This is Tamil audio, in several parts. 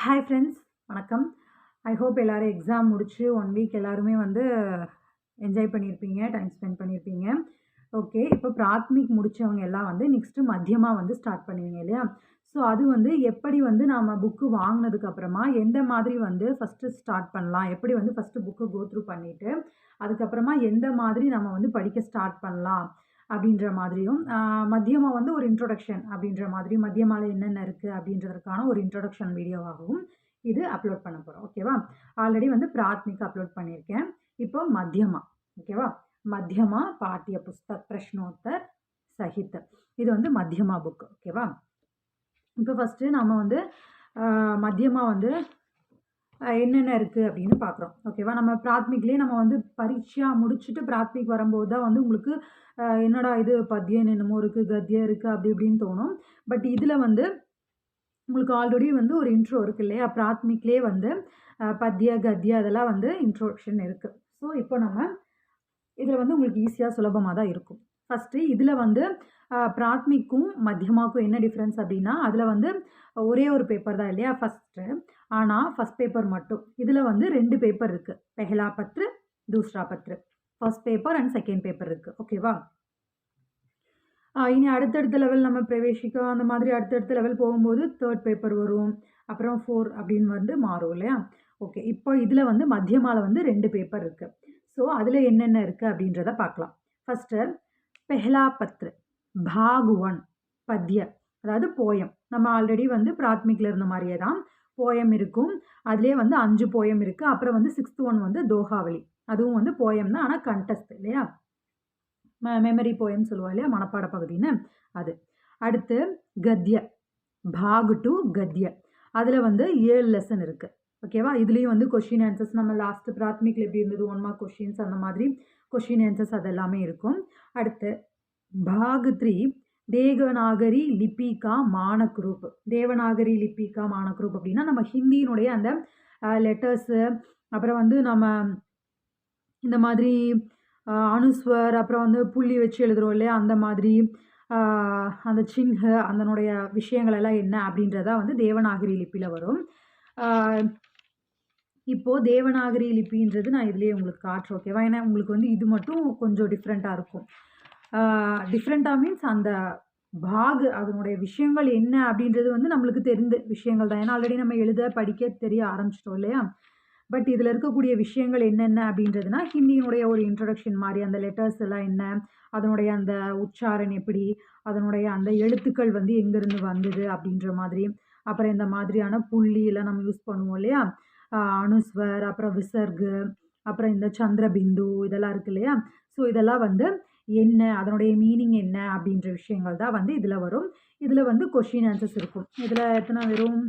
ஹாய் ஃப்ரெண்ட்ஸ் வணக்கம். ஐ ஹோப் எல்லோரும் எக்ஸாம் முடிச்சு ஒன் வீக் எல்லாருமே வந்து என்ஜாய் பண்ணியிருப்பீங்க டைம் ஸ்பெண்ட் பண்ணியிருப்பீங்க ஓகே இப்போ பிராத்மிக் முடித்தவங்க எல்லாம் வந்து நெக்ஸ்ட்டு மதியமாக வந்து ஸ்டார்ட் பண்ணுவீங்க இல்லையா? ஸோ அது வந்து எப்படி வந்து நாம் புக்கு வாங்கினதுக்கப்புறமா எந்த மாதிரி வந்து ஃபஸ்ட்டு ஸ்டார்ட் பண்ணலாம்? எப்படி வந்து ஃபஸ்ட்டு புக்கு கோ த்ரூ பண்ணிவிட்டு அதுக்கப்புறமா எந்த மாதிரி நம்ம வந்து படிக்க ஸ்டார்ட் பண்ணலாம்? அப்படின்ற மாதிரியும் மத்தியமாக வந்து ஒரு இன்ட்ரொடக்ஷன் அப்படின்ற மாதிரி மத்தியமாவில் என்னென்ன இருக்குது அப்படின்றதுக்கான ஒரு இன்ட்ரொடக்ஷன் வீடியோவாகவும் இது அப்லோட் பண்ண போகிறோம் ஓகேவா ஆல்ரெடி வந்து பிராத்மிக் அப்லோட் பண்ணியிருக்கேன். இப்போ மத்தியமா. ஓகேவா மத்தியமா பாட்டிய புஸ்தக் பிரஷ்னோத்தர் சஹித் இது வந்து மத்தியமா புக் ஓகேவா இப்போ ஃபஸ்ட்டு நம்ம வந்து மத்தியமாக வந்து என்னென்ன இருக்குது அப்படின்னு பார்க்குறோம் ஓகேவா நம்ம பிராத்மிக்லேயே நம்ம வந்து பரீட்சையாக முடிச்சுட்டு பிராத்மிக் வரும்போது தான் வந்து உங்களுக்கு என்னடா இது பத்தியம் என்னமோ இருக்குது கத்தியம் இருக்குது அப்படி இப்படின்னு தோணும். பட் இதில் வந்து உங்களுக்கு ஆல்ரெடி வந்து ஒரு இன்ட்ரோ இருக்குது இல்லையா? பிராத்மிக்லேயே வந்து பத்திய கத்திய அதெல்லாம் வந்து இன்ட்ரோடக்ஷன் இருக்குது ஸோ இப்போ நம்ம இதில் வந்து உங்களுக்கு ஈஸியாக சுலபமாக தான் இருக்கும். ஃபஸ்ட்டு இதில் வந்து பிராத்மிக்கும் மத்தியமாக்கும் என்ன டிஃப்ரென்ஸ் அப்படின்னா அதில் வந்து ஒரே ஒரு பேப்பர் தான் இல்லையா ஃபஸ்ட்டு ஆனால் ஃபஸ்ட் பேப்பர் மட்டும். இதில் வந்து ரெண்டு பேப்பர் இருக்குது பெஹலா பத்ரு தூஸ்ரா Badr. First paper and second paper இருக்குது ஓகேவா இனி அடுத்தடுத்த லெவல் நம்ம பிரவேசிக்க அந்த மாதிரி அடுத்தடுத்த லெவல் போகும்போது தேர்ட் பேப்பர் வரும். அப்புறம் ஃபோர் அப்படின்னு வந்து மாறும் இல்லையா? ஓகே இப்போ இதில் வந்து மத்தியமாவில் வந்து ரெண்டு பேப்பர் இருக்குது ஸோ அதில் என்னென்ன இருக்குது அப்படின்றத பார்க்கலாம். ஃபஸ்ட்டு பெஹலா பத்ரு. பாகுவன் ஒன் பத்ய அதாவது போயம். நம்ம ஆல்ரெடி வந்து பிராத்மிக்கில் இருந்த மாதிரியே தான் போயம் இருக்கும். அதுலேயே வந்து அஞ்சு போயம் இருக்குது அப்புறம் வந்து சிக்ஸ்த் ஒன் வந்து தோஹாவளி அதுவும் வந்து போயம் தான். ஆனால் கண்டஸ்ட் இல்லையா? மெமரி போயம் சொல்லுவோம் இல்லையா? மனப்பாட பகுதின்னு அது. அடுத்து கத்ய பாகு டு கத்ய. அதில் வந்து ஏழு லெசன் இருக்குது ஓகேவா இதுலேயும் வந்து கொஷின் ஆன்சர்ஸ் நம்ம லாஸ்ட்டு பிராத்மிக்கில் எப்படி இருந்தது? ஒன் மார்க் கொஷின்ஸ் அந்த மாதிரி கொஷின் ஆன்சர்ஸ் அதெல்லாமே இருக்கும். அடுத்து பாக் த்ரீ தேவநாகரி லிபிகா மானக்ரூப். தேவநாகரி லிபிகா மானக்ரூப் அப்படின்னா நம்ம ஹிந்தியினுடைய அந்த லெட்டர்ஸு அப்புறம் வந்து நம்ம இந்த மாதிரி அனுஸ்வர் அப்புறம் வந்து புள்ளி வச்சு எழுதுகிறோம் இல்லையா? அந்த மாதிரி அந்த சின்ஹ அதனுடைய விஷயங்கள் எல்லாம் என்ன அப்படின்றதா வந்து தேவநாகரி லிப்பியில் வரும். இப்போது தேவநாகரி லிப்பின்றது நான் இதுலேயே உங்களுக்கு காட்டுறேன் ஓகேவா ஏன்னா உங்களுக்கு வந்து இது மட்டும் கொஞ்சம் டிஃப்ரெண்ட்டாக இருக்கும். டிஃப்ரெண்ட்டாக மீன்ஸ் அந்த பாகு அதனுடைய விஷயங்கள் என்ன அப்படின்றது வந்து நம்மளுக்கு தெரிந்த விஷயங்கள் தான். ஏன்னா ஆல்ரெடி நம்ம எழுத படிக்க தெரிய ஆரம்பிச்சிட்டோம் இல்லையா? பட் இதில் இருக்கக்கூடிய விஷயங்கள் என்னென்ன அப்படின்றதுனா ஹிந்தியினுடைய ஒரு இன்ட்ரடக்ஷன் மாதிரி அந்த லெட்டர்ஸ் எல்லாம் என்ன அதனுடைய அந்த உச்சாரன் எப்படி அதனுடைய அந்த எழுத்துக்கள் வந்து எங்கேருந்து வந்தது அப்படின்ற மாதிரி அப்புறம் இந்த மாதிரியான புள்ளி எல்லாம் நம்ம யூஸ் பண்ணுவோம் இல்லையா? அனுஸ்வர் அப்புறம் விசர்கு அப்புறம் இந்த சந்திரபிந்து இதெல்லாம் இருக்கு இல்லையா? ஸோ இதெல்லாம் வந்து என்ன அதனுடைய மீனிங் என்ன அப்படின்ற விஷயங்கள் தான் வந்து இதில் வரும். இதில் வந்து கொஷின் ஆன்சர்ஸ் இருக்கும். இதில் எத்தனை வெறும்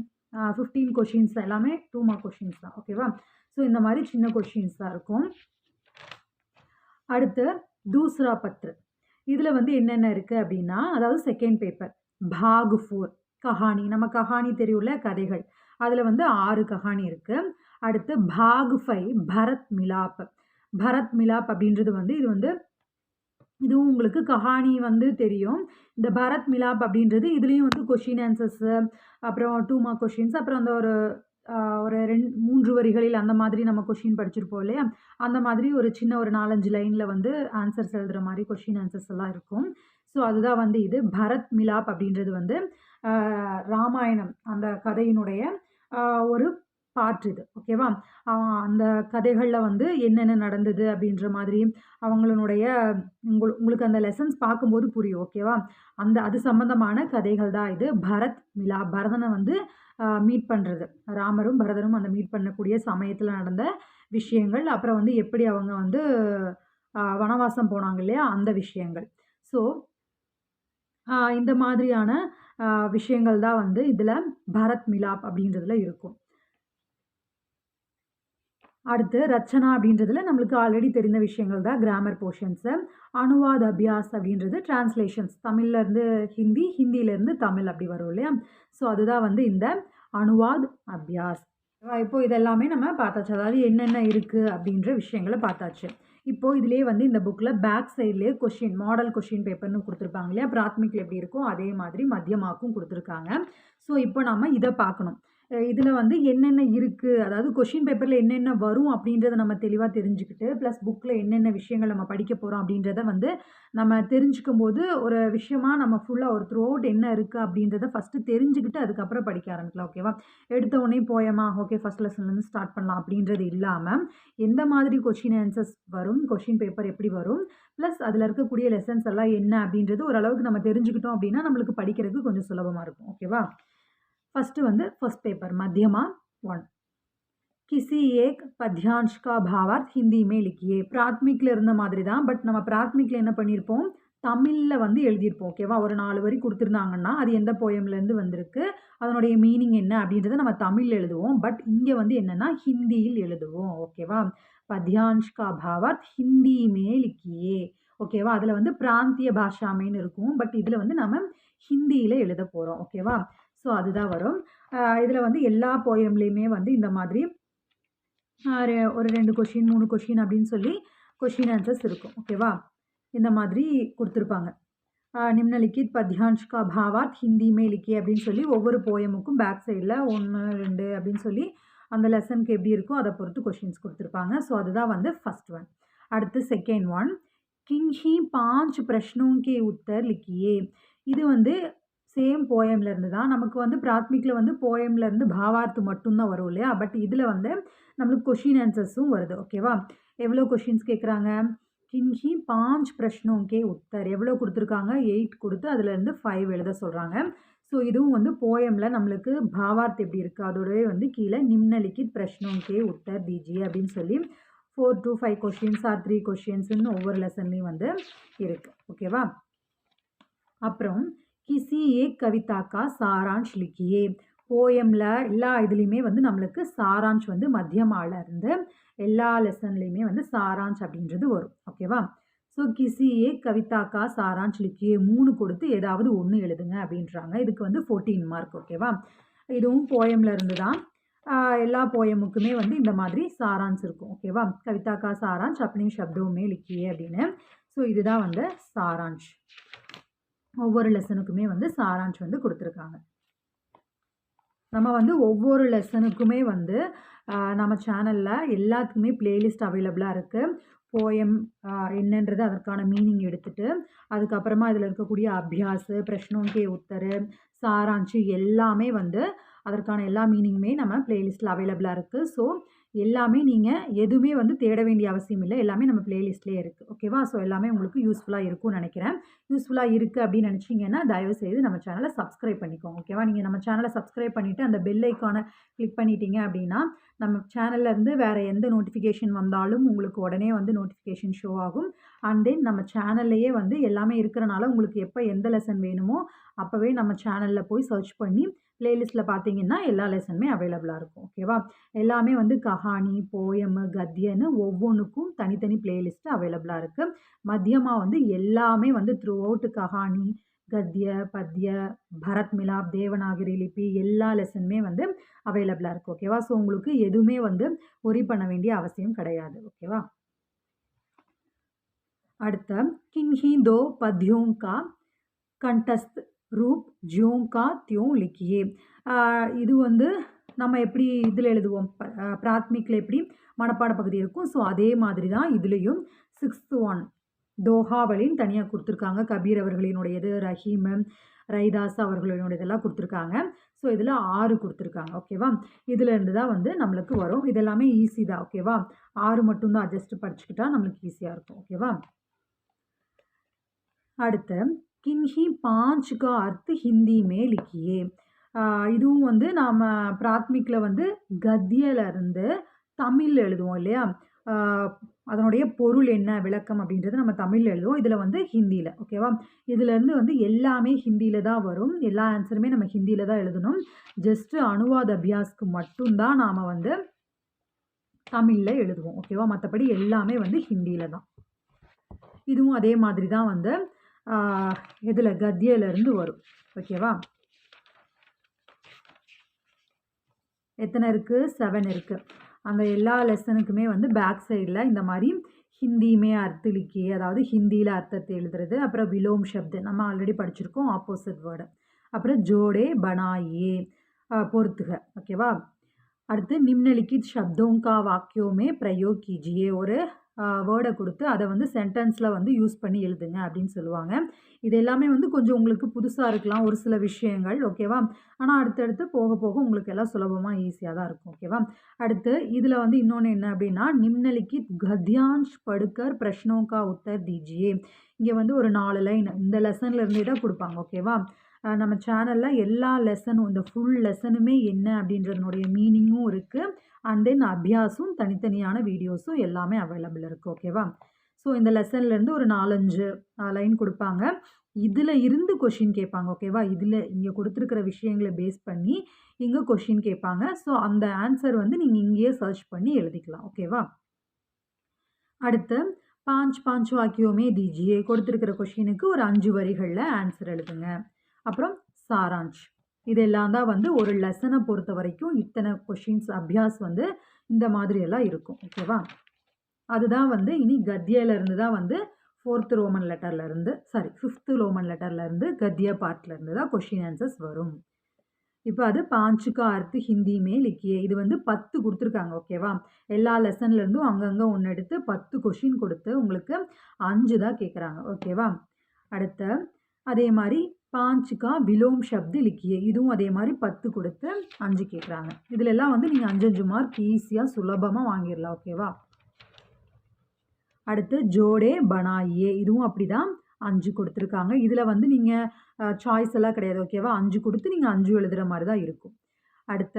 ஃபிஃப்டீன் கொஷின்ஸ் எல்லாமே டூ மார்க் கொஷின்ஸ் தான். ஓகேவா ஸோ இந்த மாதிரி சின்ன கொஷின்ஸ் தான் இருக்கும். அடுத்து தூஸ்ரா பத்ரு இதில் வந்து என்னென்ன இருக்குது அப்படின்னா அதாவது செகண்ட் பேப்பர் பாகு ஃபோர் கஹானி நம்ம கஹானி தெரியும்ல கதைகள். அதில் வந்து ஆறு கஹானி இருக்குது அடுத்து பாகு ஃபைவ் பரத் மிலாப் பரத் மிலாப் அப்படின்றது வந்து இது வந்து இதுவும் உங்களுக்கு கஹானி வந்து தெரியும். இந்த பரத் மிலாப் அப்படின்றது இதுலேயும் வந்து கொஷின் ஆன்சர்ஸு அப்புறம் டூ மார்க் கொஷின்ஸ் அப்புறம் அந்த ஒரு ஒரு ரெண்டு மூன்று வரிகளில் அந்த மாதிரி நம்ம கொஷின் படிச்சிருப்போம் இல்லையா? அந்த மாதிரி ஒரு சின்ன ஒரு நாலஞ்சு லைனில் வந்து ஆன்சர்ஸ் எழுதுகிற மாதிரி கொஷின் ஆன்சர்ஸ் எல்லாம் இருக்கும். ஸோ அதுதான் வந்து இது பரத் மிலாப் அப்படின்றது வந்து ராமாயணம் அந்த கதையினுடைய ஒரு பாட்டு இது ஓகேவா அந்த கதைகளில் வந்து என்னென்ன நடந்தது அப்படின்ற மாதிரி அவங்களுடைய உங்கள் உங்களுக்கு அந்த லெசன்ஸ் பார்க்கும்போது புரியும் ஓகேவா அந்த அது சம்மந்தமான கதைகள் தான் இது. பரத் மிலா பரதனை வந்து மீட் பண்ணுறது ராமரும் பரதனும் அந்த மீட் பண்ணக்கூடிய சமயத்தில் நடந்த விஷயங்கள் அப்புறம் வந்து எப்படி அவங்க வந்து வனவாசம் போனாங்க இல்லையா? அந்த விஷயங்கள். ஸோ இந்த மாதிரியான விஷயங்கள் தான் வந்து இதில் பரத் மிலாப் அப்படின்றதுல இருக்கும். அடுத்து ரச்சனா அப்படின்றதுல நம்மளுக்கு ஆல்ரெடி தெரிந்த விஷயங்கள் தான் கிராமர் போர்ஷன்ஸு அனுவாத் அபியாஸ் அப்படின்றது டிரான்ஸ்லேஷன்ஸ் தமிழ்லேருந்து ஹிந்தி ஹிந்தியிலேருந்து தமிழ் அப்படி வரும் இல்லையா? ஸோ அதுதான் வந்து இந்த அனுவாத் அபியாஸ். இப்போ இதெல்லாமே நம்ம பார்த்தாச்சு. அதாவது என்னென்ன இருக்குது அப்படின்ற விஷயங்களை பார்த்தாச்சு. இப்போது இதிலே வந்து இந்த புக்கில் பேக் சைட்லேயே கொஷின் மாடல் கொஷின் பேப்பர்னு கொடுத்துருப்பாங்க இல்லையா? பிராத்மிக்கில் எப்படி இருக்கோ அதே மாதிரி மத்தியமாக்கும் கொடுத்துருக்காங்க. ஸோ இப்போ நம்ம இதை பார்க்கணும். இதில் வந்து என்னென்ன இருக்குது அதாவது கொஷின் பேப்பரில் என்னென்ன வரும் அப்படின்றத நம்ம தெளிவாக தெரிஞ்சுக்கிட்டு ப்ளஸ் புக்கில் என்னென்ன விஷயங்கள் நம்ம படிக்க போகிறோம் அப்படின்றத வந்து நம்ம தெரிஞ்சுக்கும் போது ஒரு விஷயமா நம்ம ஃபுல்லாக ஒரு த்ரூ அவுட் என்ன இருக்குது அப்படின்றத ஃபஸ்ட்டு தெரிஞ்சுக்கிட்டு அதுக்கப்புறம் படிக்க ஆரம்பிக்கலாம் ஓகேவா எடுத்த உடனே போயமா ஓகே ஃபஸ்ட் லெசன்லேருந்து ஸ்டார்ட் பண்ணலாம் அப்படின்றது இல்லாமல் எந்த மாதிரி கொஷின் ஆன்சர்ஸ் வரும்? கொஷின் பேப்பர் எப்படி வரும்? ப்ளஸ் அதில் இருக்கக்கூடிய லெசன்ஸ் எல்லாம் என்ன அப்படின்றது ஓரளவுக்கு நம்ம தெரிஞ்சுக்கிட்டோம் அப்படின்னா நம்மளுக்கு படிக்கிறதுக்கு கொஞ்சம் சுலபமாக இருக்கும் ஓகேவா फर्स्ट வந்து फर्स्ट पेपर मध्यमा वन किसी एक पद्यांश का भावार्थ हिंदी में लिखिए பிராத்மிக்கில் இருந்த மாதிரி தான் பட் நம்ம பிராத்மிக்கில் என்ன பண்ணியிருப்போம் தமிழில் வந்து எழுதியிருப்போம் ஓகேவா ஒரு நாலு வரி கொடுத்துருந்தாங்கன்னா அது எந்த போயம்லேருந்து வந்திருக்கு அதனுடைய மீனிங் என்ன அப்படின்றத நம்ம தமிழில் எழுதுவோம் பட் இங்கே வந்து என்னென்னா ஹிந்தியில் எழுதுவோம் ஓகேவா பத்யான்ஷ் கா பாவார்த் ஹிந்தி மே லிக்கியே ஓகேவா அதில் வந்து பிராந்திய பாஷாமைன்னு இருக்கும் பட் இதில் வந்து நம்ம ஹிந்தியில் எழுத போகிறோம் ஓகேவா ஸோ அதுதான் வரும். இதில் வந்து எல்லா போயம்லேயுமே வந்து இந்த மாதிரி ஒரு ரெண்டு கொஷின் மூணு கொஷின் அப்படின்னு சொல்லி கொஷின் ஆன்சர்ஸ் இருக்கும். ஓகேவா இந்த மாதிரி கொடுத்துருப்பாங்க. நிம்னலிக்கித் பத்யான்ஷ்கா பாவாத் பாவார்த் ஹிந்தி லிக்கி அப்படின்னு சொல்லி ஒவ்வொரு போயமுக்கும் பேக் சைடில் ஒன்று ரெண்டு அப்படின்னு சொல்லி அந்த லெசனுக்கு எப்படி இருக்கோ அதை பொறுத்து கொஷின்ஸ் கொடுத்துருப்பாங்க. ஸோ அதுதான் வந்து ஃபஸ்ட் ஒன் அடுத்து செகண்ட் ஒன் கின்ஹி பாஞ்ச் பிரஷ்னோங்கே உத்தர் லிக்கியே இது வந்து சேம் போயம்லேருந்து தான். நமக்கு வந்து பிராத்மிக்கில் வந்து போயம்லேருந்து பாவார்த்து மட்டும்தான் வரும் இல்லையா? பட் இதில் வந்து நம்மளுக்கு கொஷின் ஆன்சர்ஸும் வருது. ஓகேவா எவ்வளோ கொஷின்ஸ் கேட்குறாங்க கின்ஹி பாஞ்ச் பிரஷ்னோங்கே உத்தர். எவ்வளோ கொடுத்துருக்காங்க? எயிட் கொடுத்து அதுலேருந்து ஃபைவ் எழுத சொல்கிறாங்க ஸோ இதுவும் வந்து போயமில் நம்மளுக்கு பாவார்த்து எப்படி இருக்குது அதோடவே வந்து கீழே நிம்னலிக்கித் பிரஷ்னோங்கே உத்தர் தீஜி அப்படின்னு சொல்லி four to five questions or three கொஷின்ஸ்னு ஒவ்வொரு லெசன்லேயும் வந்து இருக்குது ஓகேவா அப்புறம் கிசி ஏக் கவிதாக்கா சாரான்ஷ் லிக்கியே போயமில் எல்லா இதுலேயுமே வந்து நம்மளுக்கு சாராஞ்ச் வந்து மத்தியமாவில் இருந்து எல்லா லெசன்லேயுமே வந்து சாராஞ்ச் அப்படின்றது வரும். ஓகேவா ஸோ கிசி கவிதாக்கா சாராஞ்ச் லிக்கியே மூணு கொடுத்து ஏதாவது ஒன்று எழுதுங்க அப்படின்றாங்க. இதுக்கு வந்து ஃபோர்டீன் மார்க் ஓகேவா இதுவும் போயமில் இருந்து தான் எல்லா போயமுக்குமே வந்து இந்த மாதிரி சாராஞ்ச் இருக்கும் ஓகேவா கவிதாக்கா சாராஞ்ச் அப்படின்னு சப்தவுமே லிக்கியே அப்படின்னு. ஸோ இதுதான் வந்து சாராஞ்ச் ஒவ்வொரு லெசனுக்குமே வந்து சாராஞ்ச் வந்து கொடுத்துருக்காங்க. நம்ம வந்து ஒவ்வொரு லெசனுக்குமே வந்து நம்ம சேனலில் எல்லாத்துக்குமே பிளேலிஸ்ட் அவைலபிளாக இருக்குது போயம் என்னன்றது அதற்கான மீனிங் எடுத்துகிட்டு அதுக்கப்புறமா இதில் இருக்கக்கூடிய அபியாசு பிரஷ்னோங்கே உத்தரு சாராஞ்சு எல்லாமே வந்து அதற்கான எல்லா மீனிங்குமே நம்ம பிளேலிஸ்ட்டில் அவைலபிளாக இருக்குது ஸோ எல்லாமே நீங்கள் எதுவுமே வந்து தேட வேண்டிய அவசியம் இல்லை. எல்லாமே நம்ம பிளேலிஸ்ட்லேயே இருக்குது ஓகேவா ஸோ எல்லாமே உங்களுக்கு யூஸ்ஃபுல்லாக இருக்கும்னு நினைக்கிறேன். யூஸ்ஃபுல்லாக இருக்குது அப்படின்னு நினச்சிங்கன்னா தயவுசெய்து நம்ம சேனலை சப்ஸ்கிரைப் பண்ணிக்கோங்க. ஓகேவா நீங்கள் நம்ம சேனலை சப்ஸ்கிரைப் பண்ணிவிட்டு அந்த பெல் ஐக்கானை கிளிக் பண்ணிட்டீங்க அப்படின்னா நம்ம சேனல்லேருந்து வேறு எந்த நோட்டிஃபிகேஷன் வந்தாலும் உங்களுக்கு உடனே வந்து நோட்டிஃபிகேஷன் ஷோ ஆகும். அண்ட் தென் நம்ம சேனல்லையே வந்து எல்லாமே இருக்கிறனால உங்களுக்கு எப்போ எந்த லெசன் வேணுமோ அப்போவே நம்ம சேனலில் போய் சர்ச் பண்ணி ப்ளேலிஸ்ட்டில் பார்த்தீங்கன்னா எல்லா லெசனுமே அவைலபிளாக இருக்கும் ஓகேவா எல்லாமே வந்து கஹானி போயமு கத்தியன்னு ஒவ்வொன்றுக்கும் தனித்தனி ப்ளேலிஸ்ட்டு அவைலபிளாக இருக்குது மதியமாக வந்து எல்லாமே வந்து த்ரூ அவுட்டு கஹானி கத்திய பத்ய பரத் மிலாப் தேவநாகரி லிபி எல்லா லெசனுமே வந்து அவைலபிளாக இருக்குது ஓகேவா ஸோ உங்களுக்கு எதுவுமே வந்து ஒரி பண்ண வேண்டிய அவசியம் கிடையாது ஓகேவா அடுத்த கின்ஹி தோ பத்யோங்கா கண்டஸ்த் ரூப் ஜியோங்கா தியோங் லிக்கியே. இது வந்து நம்ம எப்படி இதில் எழுதுவோம்? பிராத்மிக்கில் எப்படி மனப்பாட பகுதி இருக்கும். ஸோ அதே மாதிரி தான் இதுலேயும் சிக்ஸ்த் ஒன் தோஹாவளின்னு தனியாக கொடுத்துருக்காங்க. கபீர் அவர்களினுடையது ரஹீம் ரைதாஸ் அவர்களினுடையதெல்லாம் கொடுத்துருக்காங்க. ஸோ இதில் ஆறு கொடுத்துருக்காங்க. ஓகேவா? இதுலேருந்து தான் வந்து நம்மளுக்கு வரும். இதெல்லாமே ஈஸி தான். ஓகேவா? ஆறு மட்டும்தான் அட்ஜஸ்ட் படிச்சுக்கிட்டா நம்மளுக்கு ஈஸியாக இருக்கும். ஓகேவா? அடுத்து கின்ஹி பாஞ்ச் கா அர்த் ஹிந்தி மே லிக்கியே இதுவும் வந்து நாம் பிராத்மிக்கில் வந்து கத்தியிலேருந்து தமிழ் எழுதுவோம் இல்லையா? அதனுடைய பொருள் என்ன விளக்கம் அப்படின்றது நம்ம தமிழில் எழுதுவோம். இதில் வந்து ஹிந்தியில் ஓகேவா? இதுலேருந்து வந்து எல்லாமே ஹிந்தியில் தான் வரும். எல்லா ஆன்சருமே நம்ம ஹிந்தியில் தான் எழுதணும். ஜஸ்ட்டு அனுவாத அபியாஸ்க்கு மட்டும்தான் நாம் வந்து தமிழில் எழுதுவோம் ஓகேவா? மற்றபடி எல்லாமே வந்து ஹிந்தியில் தான். இதுவும் அதே மாதிரி தான் வந்து இதில் கத்தியிலேருந்து வரும். ஓகேவா? எத்தனை இருக்குது செவன் இருக்குது அந்த எல்லா லெசனுக்குமே வந்து பேக் சைடில் இந்த மாதிரி ஹிந்தியுமே அர்த்தலிக்கி அதாவது ஹிந்தியில் அர்த்தத்தை எழுதுறது அப்புறம் விலோம் சப்து. நம்ம ஆல்ரெடி படிச்சிருக்கோம் ஆப்போசிட் வேர்டு அப்புறம் ஜோடே பனாயே பொறுத்துக. ஓகேவா? அடுத்து நிம்னலிக்கி சப்தோங்கா வாக்கியமே பிரயோக் ஒரு வேர்டை கொடுத்து அதை வந்து சென்டென்ஸில் வந்து யூஸ் பண்ணி எழுதுங்க அப்படின்னு சொல்லுவாங்க. இது எல்லாமே வந்து கொஞ்சம் உங்களுக்கு புதுசாக இருக்கலாம் ஒரு சில விஷயங்கள் ஓகேவா ஆனால் அடுத்தடுத்து போக போக உங்களுக்கு எல்லாம் சுலபமாக ஈஸியாக தான் இருக்கும் ஓகேவா அடுத்து இதில் வந்து இன்னொன்று என்ன அப்படின்னா நிம்னலிக்கித் கத்யான்ஷ் படுக்கர் பிரஷ்னோக்கா உத்தர் தீஜியே. இங்கே வந்து ஒரு நாலு லைன் இந்த லெசன்லேருந்தே தான் கொடுப்பாங்க ஓகேவா நம்ம சேனலில் எல்லா லெசனும் இந்த ஃபுல் லெசனுமே என்ன அப்படின்றதுனுடைய மீனிங்கும் இருக்குது அண்ட் தென் அபியாஸும் தனித்தனியான வீடியோஸும் எல்லாமே அவைலபிள் இருக்குது ஓகேவா ஸோ இந்த லெசன்லேருந்து ஒரு நாலஞ்சு லைன் கொடுப்பாங்க. இதில் இருந்து கொஷின் கேட்பாங்க ஓகேவா இதில் இங்கே கொடுத்துருக்கிற விஷயங்களை பேஸ் பண்ணி இங்கே கொஷின் கேட்பாங்க. ஸோ அந்த ஆன்சர் வந்து நீங்கள் இங்கேயே சர்ச் பண்ணி எழுதிக்கலாம் ஓகேவா அடுத்து பாஞ்ச் பாஞ்ச் வாக்கியோமே டிஜிஏ கொடுத்துருக்கிற கொஷினுக்கு ஒரு அஞ்சு வரிகளில் ஆன்சர் எழுதுங்க. அப்புறம் சாராஞ்ச் இதெல்லாம் தான் வந்து ஒரு லெசனை பொறுத்த வரைக்கும் இத்தனை கொஷின்ஸ் அபியாஸ் வந்து இந்த மாதிரி எல்லாம் இருக்கும் ஓகேவா அதுதான் வந்து இனி கத்தியிலேருந்து தான் வந்து ஃபோர்த்து ரோமன் லெட்டர்லேருந்து சாரி ஃபிஃப்த்து ரோமன் லெட்டர்லேருந்து கத்திய பார்ட்லேருந்து தான் கொஷின் ஆன்சர்ஸ் வரும். இப்போ அது பாஞ்சுக்கா அர்த்து ஹிந்தியுமே லிக்கியே இது வந்து பத்து கொடுத்துருக்காங்க. ஓகேவா எல்லா லெசன்லேருந்தும் அங்கங்கே ஒன்று எடுத்து பத்து கொஷின் கொடுத்து உங்களுக்கு அஞ்சு தான் கேட்குறாங்க ஓகேவா அடுத்த அதே மாதிரி பாஞ்சுக்கா விலோம் ஷப்து லிக்கியே. இதுவும் அதே மாதிரி பத்து கொடுத்து அஞ்சு கேட்குறாங்க இதில் எல்லாம் வந்து நீங்கள் அஞ்சு அஞ்சு மார்க் ஈஸியாக சுலபமாக வாங்கிடலாம் ஓகேவா அடுத்து ஜோடே பனாயே இதுவும் அப்படி தான் அஞ்சு கொடுத்துருக்காங்க. இதில் வந்து நீங்கள் சாய்ஸ் எல்லாம் கிடையாது ஓகேவா அஞ்சு கொடுத்து நீங்கள் அஞ்சு எழுதுகிற மாதிரி தான் இருக்கும். அடுத்த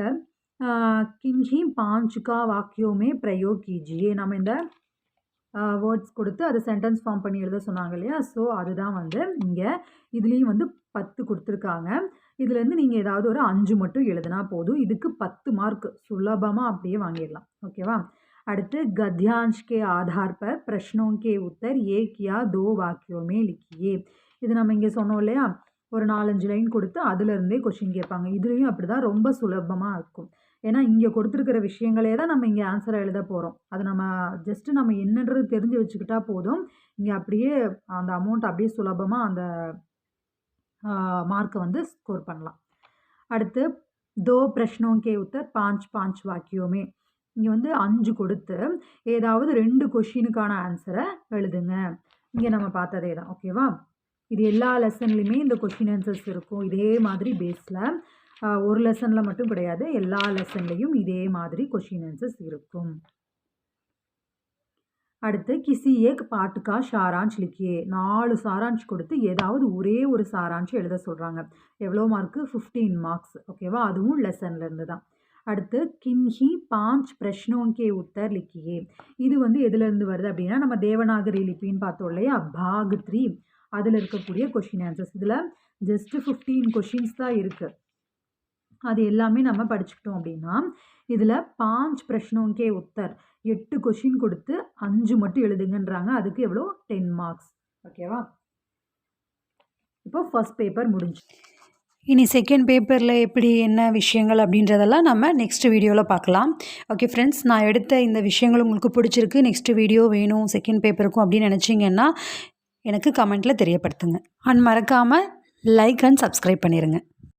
கின்ஹி பாஞ்சுக்கா வாக்கியோமே பிரயோக் கீஜியே. நம்ம இந்த வேர்ட்ஸ் கொடுத்து அதை சென்டென்ஸ் ஃபார்ம் பண்ணி எழுத சொன்னாங்க இல்லையா? ஸோ அதுதான் வந்து இங்கே இதுலேயும் வந்து பத்து கொடுத்துருக்காங்க. இதுலேருந்து நீங்கள் ஏதாவது ஒரு அஞ்சு மட்டும் எழுதினா போதும். இதுக்கு பத்து மார்க் சுலபமாக அப்படியே வாங்கிடலாம். ஓகேவா அடுத்து கத்யான்ஷ் கே ஆதார் பர் பிரஷ்னோ கே உத்தர் ஏ கியா தோ வாக்கியோமே லிக்கியே. இது நம்ம இங்கே சொன்னோம் இல்லையா? ஒரு நாலஞ்சு லைன் கொடுத்து அதுலேருந்தே கொஷின் கேட்பாங்க. இதுலேயும் அப்படி தான் ரொம்ப சுலபமாக இருக்கும். ஏன்னா இங்கே கொடுத்துருக்கிற விஷயங்களே தான் நம்ம இங்கே ஆன்சரை எழுத போகிறோம் அது நம்ம ஜஸ்ட்டு நம்ம என்னன்றது தெரிஞ்சு வச்சுக்கிட்டா போதும். இங்கே அப்படியே அந்த அமௌண்ட் அப்படியே சுலபமாக அந்த மார்க்கை வந்து ஸ்கோர் பண்ணலாம். அடுத்து தோ பிரஷ்னோங்கே உத்தர் பாஞ்ச் பாஞ்ச் வாக்கியோமே. இங்கே வந்து அஞ்சு கொடுத்து ஏதாவது ரெண்டு கொஷினுக்கான ஆன்சரை எழுதுங்க. இங்கே நம்ம பார்த்ததே தான் ஓகேவா இது எல்லா லெசன்லேயுமே இந்த கொஷின் ஆன்சர்ஸ் இருக்கும். இதே மாதிரி பேஸில் ஒரு லெசனில் மட்டும் கிடையாது எல்லா லெசன்லேயும் இதே மாதிரி கொஷின் ஆன்சர்ஸ் இருக்கும். அடுத்து கிசி ஏக் பாட்டுக்கா சாராஞ்ச் லிக்கியே. நாலு சாராஞ்ச் கொடுத்து ஏதாவது ஒரே ஒரு சாராஞ்ச் எழுத சொல்கிறாங்க எவ்வளோ மார்க்கு? ஃபிஃப்டீன் மார்க்ஸ் ஓகேவா அதுவும் லெசன்லேருந்து தான் அடுத்து கின்ஹி பாஞ்ச் பிரஷ்னோங்கே உத்தர் லிக்கியே. இது வந்து எதுலேருந்து வருது அப்படின்னா நம்ம தேவநாகரி லிப்பின்னு பார்த்தோம் இல்லையா? பாக் த்ரீ அதில் இருக்கக்கூடிய கொஷின் ஆன்சர்ஸ் இதில் ஜஸ்ட்டு ஃபிஃப்டீன் கொஷின்ஸ் தான் இருக்குது அது எல்லாமே நம்ம படிச்சுக்கிட்டோம் அப்படின்னா இதில் பாஞ்ச் பிரஷ்னோங்கே உத்தர். எட்டு கொஷின் கொடுத்து அஞ்சு மட்டும் எழுதுங்கன்றாங்க. அதுக்கு எவ்வளோ? Ten marks. ஓகேவா? இப்போ ஃபஸ்ட் பேப்பர் முடிஞ்சு. இனி செகண்ட் பேப்பரில் எப்படி என்ன விஷயங்கள் அப்படின்றதெல்லாம் நம்ம நெக்ஸ்ட் வீடியோவில் பார்க்கலாம். ஓகே ஃப்ரெண்ட்ஸ் நான் எடுத்த இந்த விஷயங்கள் உங்களுக்கு பிடிச்சிருக்கு. நெக்ஸ்ட் வீடியோ வேணும் செகண்ட் பேப்பருக்கும் அப்படின்னு நினச்சிங்கன்னா எனக்கு கமெண்ட்டில் தெரியப்படுத்துங்க. அண்ட் மறக்காமல் லைக் அண்ட் சப்ஸ்கிரைப் பண்ணிடுங்க